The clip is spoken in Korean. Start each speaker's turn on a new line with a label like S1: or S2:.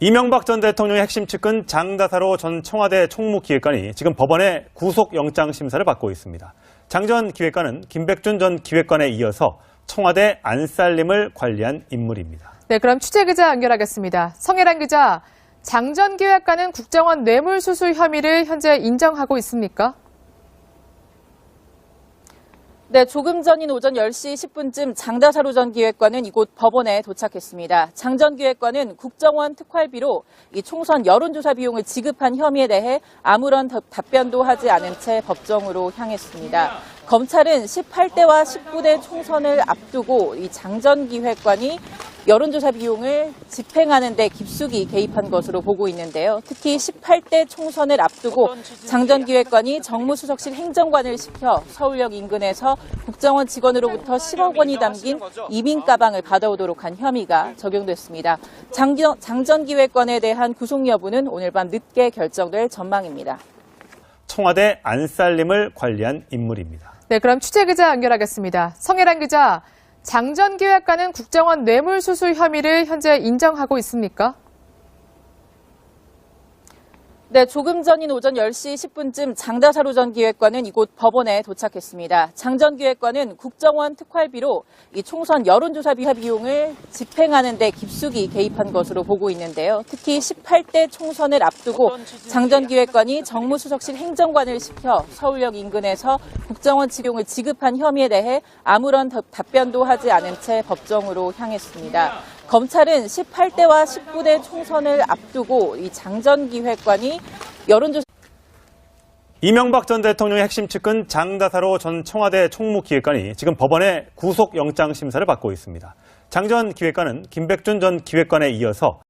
S1: 이명박 전 대통령의 핵심 측근 장다사로 전 청와대 총무기획관이 지금 법원의 구속영장 심사를 받고 있습니다. 장 전 기획관은 김백준 전 기획관에 이어서 청와대 안살림을 관리한 인물입니다.
S2: 네, 그럼 취재 기자 연결하겠습니다. 성혜란 기자, 장 전 기획관은 국정원 뇌물수수 혐의를 현재 인정하고 있습니까?
S3: 네, 조금 전인 오전 10시 10분쯤 장다사로 전 기획관은 이곳 법원에 도착했습니다. 장 전 기획관은 국정원 특활비로 이 총선 여론조사 비용을 지급한 혐의에 대해 아무런 더- 답변도 하지 않은 채 법정으로 향했습니다. 검찰은 18대와 19대 총선을 앞두고 이 장전 기획관이 여론조사 비용을 집행하는 데 깊숙이 개입한 것으로 보고 있는데요. 특히 18대 총선을 앞두고 장전 기획관이 정무수석실 행정관을 시켜 서울역 인근에서 국정원 직원으로부터 10억 원이 담긴 이민 가방을 받아오도록 한 혐의가 적용됐습니다. 장전, 장전 기획관에 대한 구속 여부는 오늘 밤 늦게 결정될 전망입니다.
S1: 청와대 안살림을 관리한 인물입니다.
S2: 네, 그럼 취재 기자 연결하겠습니다. 성혜란 기자, 장전 기획관은 국정원 뇌물수수 혐의를 현재 인정하고 있습니까?
S3: 네, 조금 전인 오전 10시 10분쯤 장다사로 전 기획관은 이곳 법원에 도착했습니다. 장전 기획관은 국정원 특활비로 이 총선 여론조사 비- 비용을 집행하는 데 깊숙이 개입한 것으로 보고 있는데요. 특히 18대 총선을 앞두고 장전 기획관이 정무수석실 행정관을 시켜 서울역 인근에서 국정원 비용을 지급한 혐의에 대해 아무런 더- 답변도 하지 않은 채 법정으로 향했습니다. 검찰은 18대와 19대 총선을 앞두고 이 장전 기획관이 여론조사
S1: 이명박 전 대통령의 핵심 측근 장다사로 전 청와대 총무기획관이 지금 법원의 구속영장 심사를 받고 있습니다. 장전 기획관은 김백준 전 기획관에 이어서